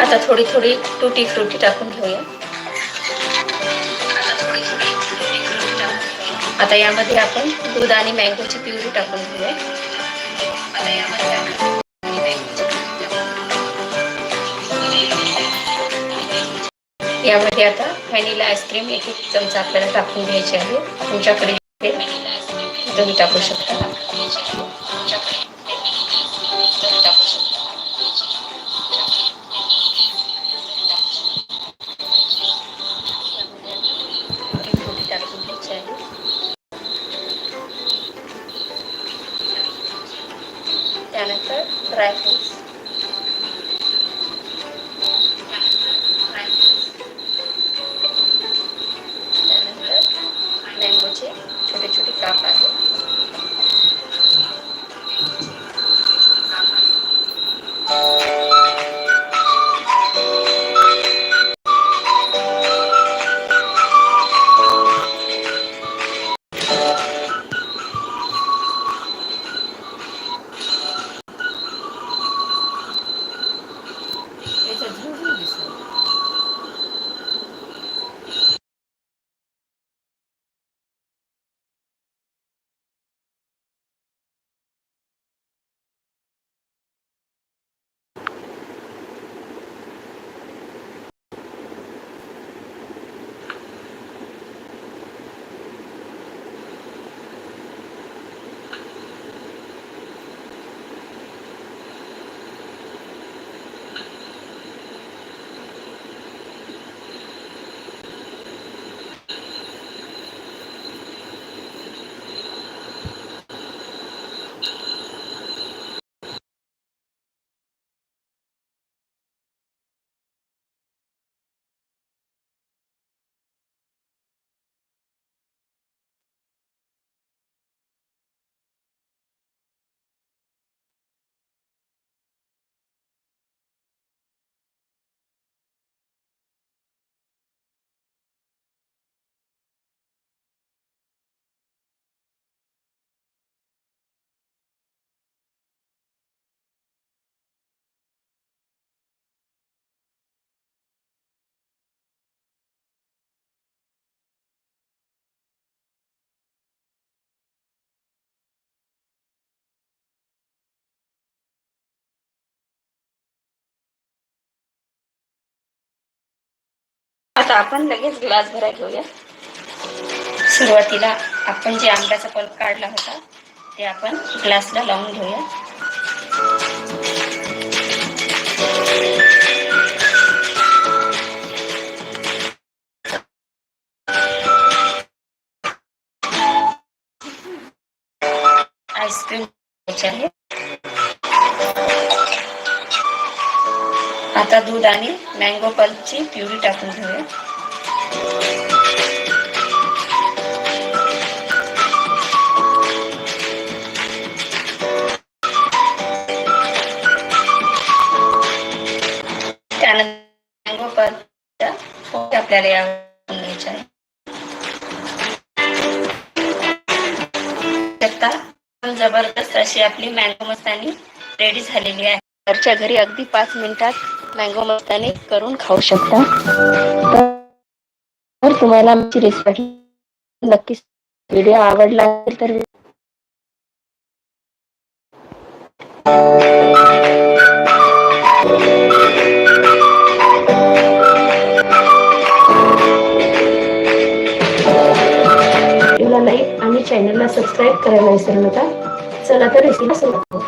आता थोडी थोडी तुटी फ्रुटी टाकून घेऊया. आता यामध्ये आपण दूध आणि मँगोची प्युरी टाकून घेऊया. यामध्ये यामध्ये आता व्हॅनिला आईस्क्रीम एक एक चमचा आपल्याला टाकून घ्यायची आहे. तुमच्याकडे तुम्ही टाकू शकता. त्यानंतर ड्रायफ्रूट्स आता आपण लगेच ग्लास भराय घेऊया. सुरुवातीला आपण जे आंब्याचा पल्प काढला होता ते आपण ग्लासला लावून घेऊया. आईस्क्रीम आहे. आता दूध आणि मँगो पल्पची प्युरी टाकून घेऊया. त्यानंतर मँगो पल्प आपल्याला या आहे. जबरदस्त अशी आपली मँगो मस्तानी रेडी झालेली आहे. घरच्या घरी अगदी पाच मिनिटात मँगो मस्तानी करून खाऊ शकता. तर तुम्हाला आमची रेसिपी नक्कीच व्हिडिओ आवडला असेल तर लाईक आणि चॅनलला सबस्क्राईब करायला विसरू नका. चला तर रेसिपी सुरू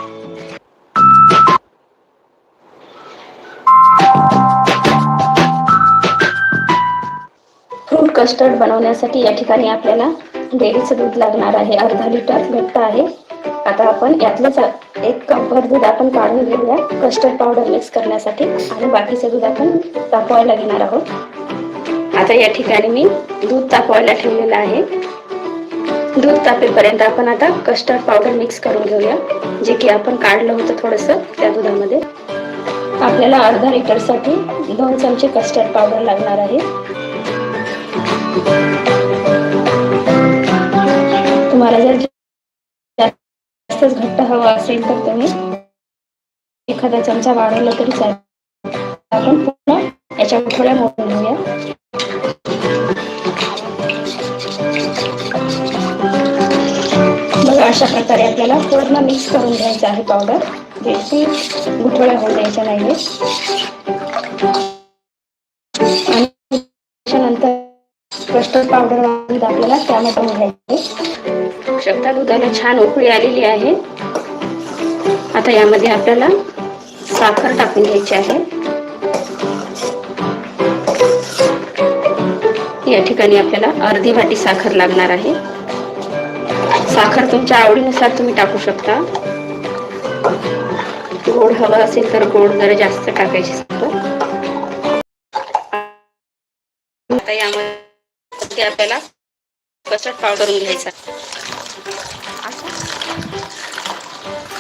कस्टर्ड बनवण्यासाठी या ठिकाणी आपल्याला डेअरीचं दूध लागणार आहे. अर्धा लिटर घट्ट आहे. आता आपण यातलंच एक कपभर दूध आपण काढून घेऊया. कस्टर्ड पावडर मिक्स करण्यासाठी आणि बाकीचं दूध आपण तापवायला घेणार आहोत. आता या ठिकाणी मी दूध तापवायला ठेवलेलं आहे. दूध तापेपर्यंत आपण आता कस्टर्ड पावडर मिक्स करून घेऊया. जे की आपण काढलं होतं थोडंसं त्या दुधामध्ये. आपल्याला अर्धा लिटरसाठी दोन चमचे कस्टर्ड पावडर लागणार आहे. तुम्हाला जर जास्तच घट्ट हवा असेल तर तुम्ही एखादा चमचा वाढवला तरी चालेल. आपण पुन्हा याच्या गुठळ्या मोडून घेऊया. बघा अशा प्रकारे आपल्याला पूर्ण मिक्स करून घ्यायचं आहे पावडर बिलकुल गुठळ्या होऊ द्यायच्या नाही कस्टर्ड पावडर वाढत आपल्याला त्यामध्ये घ्यायचे. शकता दुधाला छान उकळी आलेली आहे. आता यामध्ये आपल्याला साखर टाकून घ्यायची आहे. या ठिकाणी आपल्याला अर्धी वाटी साखर लागणार आहे. साखर तुमच्या आवडीनुसार तुम्ही टाकू शकता. गोड हवं असेल तर गोड जरा जास्त टाकायची साखर. आता यामध्ये आपल्याला कस्टर्ड पावडर करून घ्यायचा.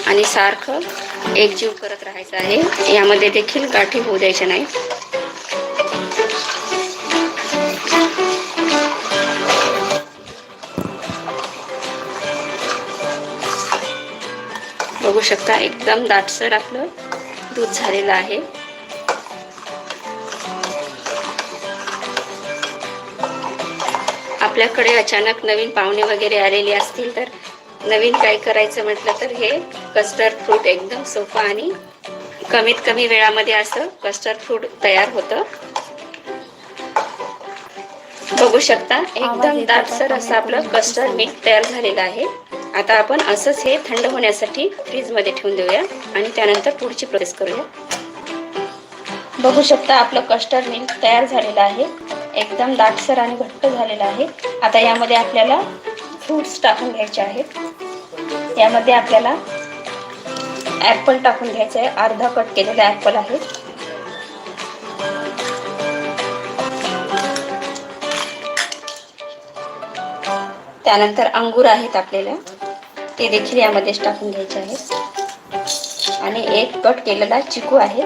आणि सारखं एकजीव करत राहायचं आहे. यामध्ये देखील गाठी होऊ द्यायच्या नाही बघू शकता एकदम दाटसर आपलं दूध झालेलं आहे. आपल्याकडे अचानक नवीन पाहुणे वगैरे आलेले असतील तर नवीन काय करायचं म्हटलं तर हे कस्टर्ड फ्रूट एकदम सोपं आणि कमीत कमी वेळामध्ये असं कस्टर्ड फ्रूट तयार होतं. बघू शकता एकदम दाटसर असं आपलं कस्टर्ड मिल्क तयार झालेलं आहे. आता आपण असंच हे थंड होण्यासाठी फ्रीजमध्ये ठेवून देऊया आणि त्यानंतर पुढची प्रोसेस करूया. बघू शकता आपलं कस्टर्ड मिल्क तयार झालेलं आहे. एकदम दाटसर आणि घट्ट झालेलं आहे. आता यामध्ये आपल्याला फ्रूट्स टाकून घ्यायचे आहेत. यामध्ये आपल्याला ॲपल टाकून घ्यायचं आहे. अर्धा कट केलेला ॲपल आहे. त्यानंतर अंगूर आहेत आपल्याला. ते देखील यामध्येच टाकून घ्यायचे आहेत. आणि एक कट केलेला चिकू आहे.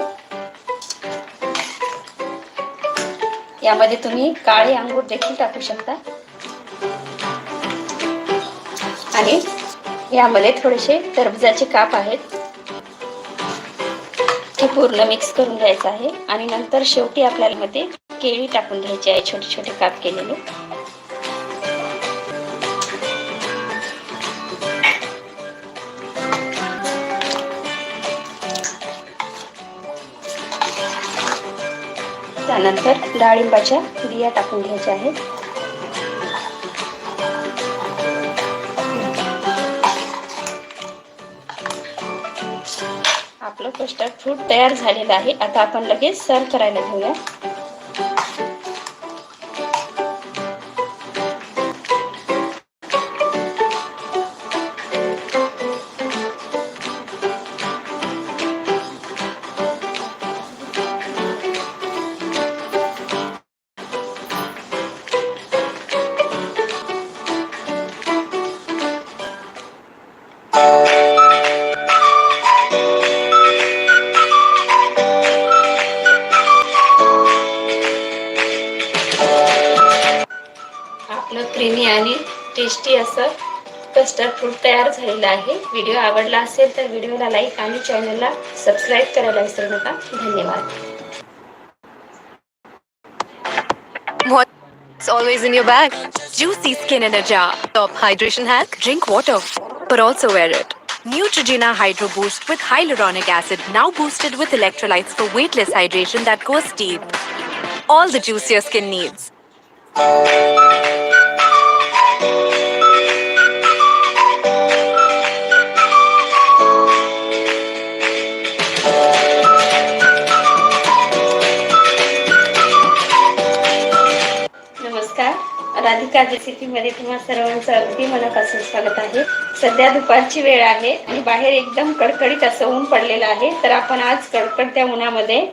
यामध्ये तुम्ही काळे अंगूर देखील टाकू शकता. आणि यामध्ये थोडेसे टरबुजाचे काप आहेत. हे पूर्ण मिक्स करून घ्यायचं आहे. आणि नंतर शेवटी आपल्याला मध्ये केळी टाकून घ्यायची आहे छोटे छोटे काप केलेले. त्यानंतर डाळिंबाच्या बिया टाकून घ्यायच्या आहेत. आपलं कस्टर्ड फ्रूट तयार झालेलं आहे. आता आपण लगेच सर्व करायला घेऊया. टेस्टी असं कस्टर्ड फ्रूट तयार झालेलं आहे व्हिडिओ आवडला असेल तर व्हिडिओला लाईक आणि चॅनलला सबस्क्राईब करायला विसरू नका धन्यवाद always in your bag? Juicy skin in a jar. Top hydration hack? Drink water, but also wear it. Neutrogena Hydro Boost with hyaluronic acid now boosted with electrolytes for weightless hydration that goes deep. All the juice your skin needs. Radhika recipe मध्ये तुम्हा सर्वांचं अगदी मनापासून स्वागत आहे. सध्या दुपारची वेळ आहे आणि बाहेर एकदम कडकडीत असं ऊन पडलेलं आहे. तर आपण आज कडकडत्या उन्हामध्ये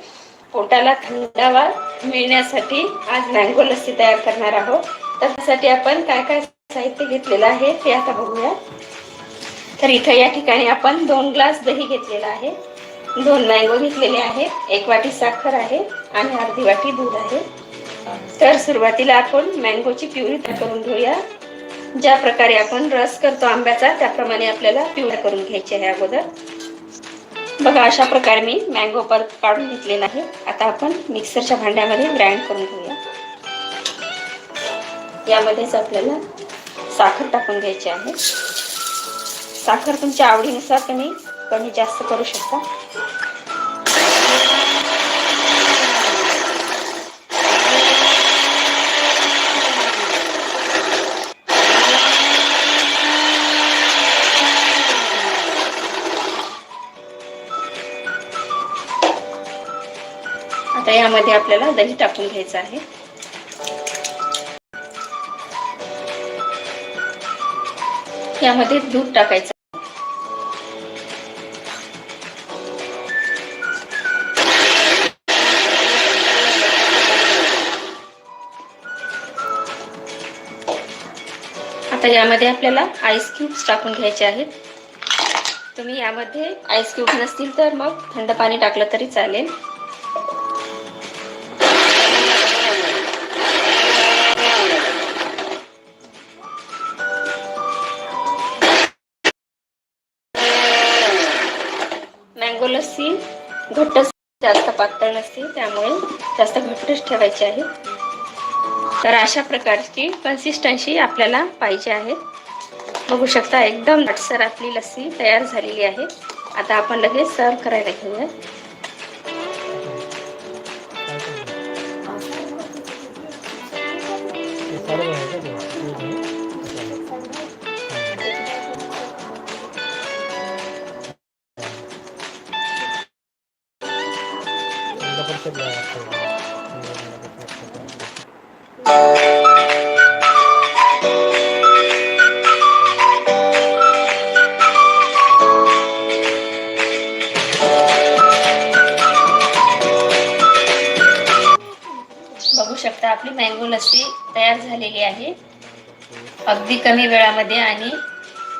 पोटाला थंडावा मिळण्यासाठी आज मँगो लस्सी तयार करणार आहोत. तर त्यासाठी आपण काय काय साहित्य घेतलेलं आहे ते आता बघूया. तर इथं या ठिकाणी आपण दोन ग्लास दही घेतलेलं आहे. दोन मँगो घेतलेले आहेत. एक वाटी साखर आहे आणि अर्धी वाटी दूध आहे. तर सुरुवातीला आपण मँगोची प्युरी करून घेऊया. ज्या प्रकारे आपण रस करतो आंब्याचा त्याप्रमाणे आपल्याला प्युरी करून घ्यायची आहे अगोदर. बघा अशा प्रकारे मी मँगो परत काढून घेतलेला आहे. आता आपण मिक्सरच्या भांड्यामध्ये ग्राइंड करून घेऊया. यामध्येच आपल्याला साखर टाकून घ्यायची आहे. साखर तुमच्या आवडीनुसार तुम्ही कमी जास्त करू शकता. आता यामध्ये आपल्याला दही टाकून घ्यायचं आहे. यामध्ये दूध टाकायचं. आता यामध्ये आपल्याला आईस क्यूब्स टाकून घ्यायचे आहेत. तुम्ही यामध्ये आईस क्यूब नसतील तर मग थंड पाणी टाकलं तरी चालेल. जास्त पातळ नसते त्यामुळे जास्त घट्टच ठेवायची आहे तर अशा प्रकारची कन्सिस्टन्सी आपल्याला पाहिजे आहे. बघू शकता एकदम नटसर आपली लस्सी तयार झालेली आहे. आता आपण लगेच सर्व करायला घेऊया आपली मँगो लस्सी तयार झालेली आहे. अगदी कमी वेळामध्ये आणि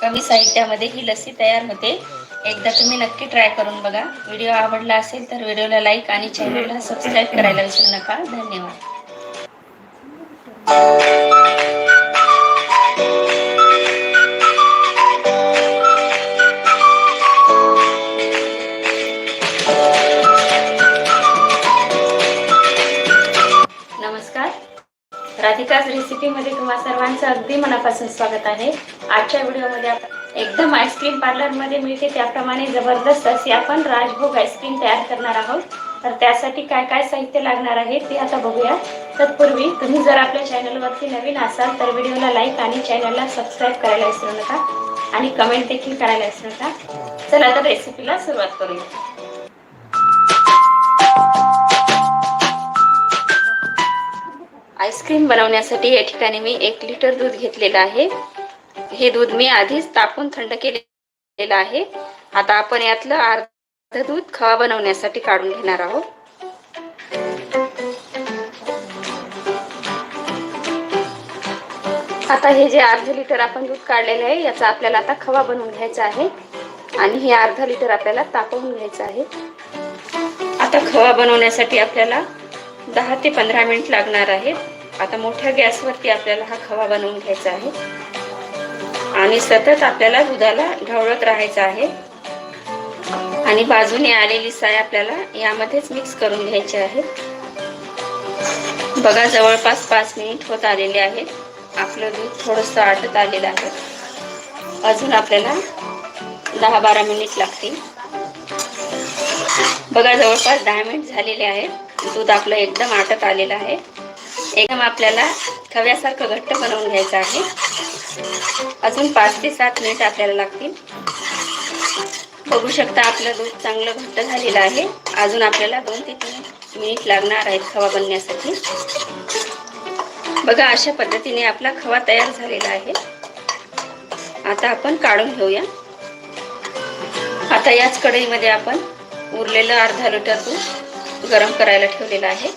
कमी साहित्यामध्ये ही लस्सी तयार होते. एकदा तुम्ही नक्की ट्राय करून बघा. व्हिडिओ आवडला असेल तर व्हिडिओला लाईक आणि चॅनलला सबस्क्राईब करायला विसरू नका. धन्यवाद. राधिकाच रेसिपीमध्ये तुम्हा सर्वांचं अगदी मनापासून स्वागत आहे. आजच्या व्हिडिओमध्ये आपण एकदम आईस्क्रीम पार्लरमध्ये मिळते त्याप्रमाणे जबरदस्त अशी आपण राजभोग आईस्क्रीम तयार करणार आहोत. तर त्यासाठी काय काय साहित्य लागणार आहे ते आता बघूया. तत्पूर्वी तुम्ही जर आपल्या चॅनलवरती नवीन असाल तर व्हिडिओला लाईक आणि चॅनलला सबस्क्राईब करायला विसरू नका. आणि कमेंट देखील करायला विसरू नका. चला तर रेसिपीला सुरुवात करूया. आईस्क्रीम बनवण्यासाठी या ठिकाणी मी एक लिटर दूध घेतलेलं आहे. हे दूध मी आधीच तापून थंड केलेलं आहे. आता आपण यातलं अर्ध दूध खवा बनवण्यासाठी काढून घेणार आहोत. आता हे जे अर्ध लिटर आपण दूध काढलेलं आहे याचा आपल्याला आता खवा बनवून घ्यायचा आहे. आणि हे अर्धा लिटर आपल्याला तापवून घ्यायचं आहे. आता खवा बनवण्यासाठी आपल्याला दहा ते पंधरा मिनिट लागणार आहेत. आता मोठ्या गॅसवरती आपल्याला हा खवा बनवून घ्यायचा आहे. आणि सतत आपल्याला दुधाला ढवळत राहायचं आहे. आणि बाजूने आलेली साय आपल्याला यामध्येच मिक्स करून घ्यायची आहे. बघा जवळपास पाच मिनिट होत आलेले आहेत. आपलं दूध थोडंसं आटत आलेलं आहे. अजून आपल्याला दहा बारा मिनिट लागतील. बघा जवळपास दहा मिनिट झालेले आहेत. दूध आपलं एकदम आटत आलेलं आहे. एकदम आपल्याला खव्यासारखं घट्ट बनवून घ्यायचं आहे. अजून पाच ते सात मिनिट आपल्याला लागतील. बघू शकता आपलं दूध चांगलं घट्ट झालेलं आहे. अजून आपल्याला दोन ते तीन मिनिट लागणार आहेत खवा बनण्यासाठी. बघा अशा पद्धतीने आपला खवा तयार झालेला आहे. आता आपण काढून घेऊया. आता याच कढईमध्ये आपण उरलेलं अर्धा लिटर दूध गरम करायला ठेवलेलं आहे.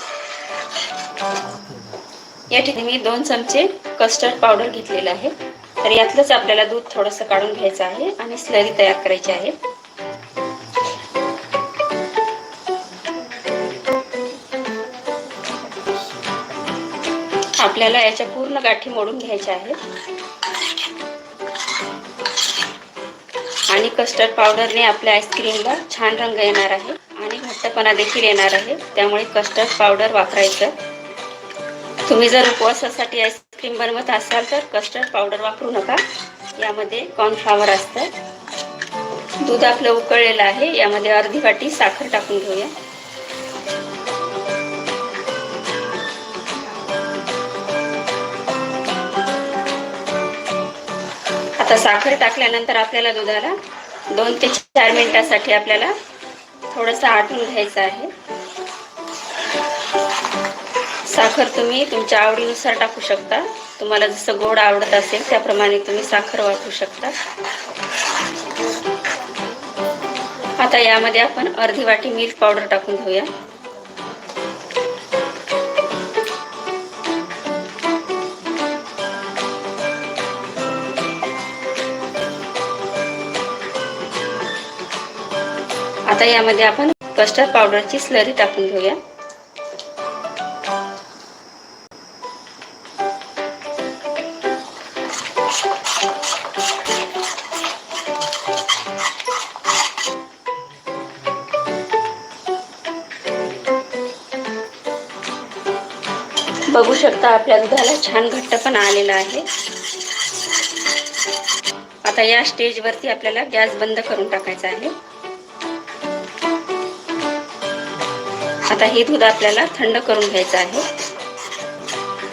या ठिकाणी मी दोन चमचे कस्टर्ड पावडर घेतलेलं आहे. तर यातलंच आपल्याला दूध थोडंसं काढून घ्यायचं आहे आणि स्लरी तयार करायची आहे. आपल्याला याच्या पूर्ण गाठी मोडून घ्यायच्या आहेत. आणि कस्टर्ड पावडरने आपल्या आईस्क्रीमला छान रंग येणार आहे. घट्टपणा देखील येणार आहे. त्यामुळे कस्टर्ड पावडर वापरायचं. तुम्ही जर उपवासासाठी आईस्क्रीम बनवत असाल तर कस्टर्ड पावडर वापरू नका. यामध्ये कॉर्नफ्लावर असतं. दूध आपलं उकळलेलं आहे. यामध्ये अर्धी वाटी साखर टाकून घेऊया. आता साखर टाकल्यानंतर आपल्याला दुधाला दोन ते चार मिनिटासाठी आपल्याला थोडंसं आटून घ्यायचं आहे. साखर तुम्ही तुमच्या आवडीनुसार टाकू शकता. तुम्हाला जसं गोड आवडत असेल त्याप्रमाणे तुम्ही साखर वापरू शकता. आता यामध्ये आपण अर्धी वाटी मिल्क पावडर टाकून घेऊया. आता यामध्ये आपण कस्टर्ड पावडरची स्लरी टाकून घेऊया. बघू शकता आपल्या दुधाला छान घट्ट पण आलेला आहे. आता या स्टेजवरती आपल्याला गॅस बंद करून टाकायचा आहे. आता हे दूध आपल्याला थंड करून घ्यायचं आहे.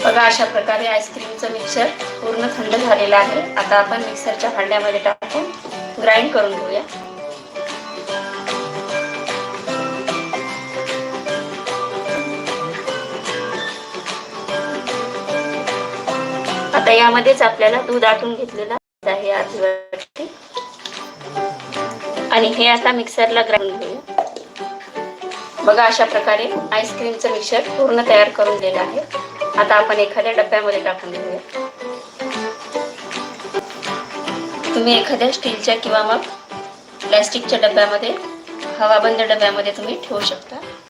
बघा अशा प्रकारे आईस्क्रीमचं मिक्सर पूर्ण थंड झालेलं आहे. आता आपण मिक्सरच्या भांड्यामध्ये टाकून ग्राइंड करून घेऊया. आता यामध्येच आपल्याला दूध आटून घेतलेलं आहे अर्धी आणि हे आता मिक्सरला ग्राइंड घेऊ बघा अशा प्रकारे आईस्क्रीमचं मिक्सर पूर्ण तयार करून दिलेलं आहे. आता आपण एखाद्या डब्यामध्ये टाकून घेऊया तुम्ही एखाद्या स्टीलच्या किंवा मग प्लॅस्टिकच्या डब्यामध्ये हवाबंद डब्यामध्ये तुम्ही ठेवू शकता.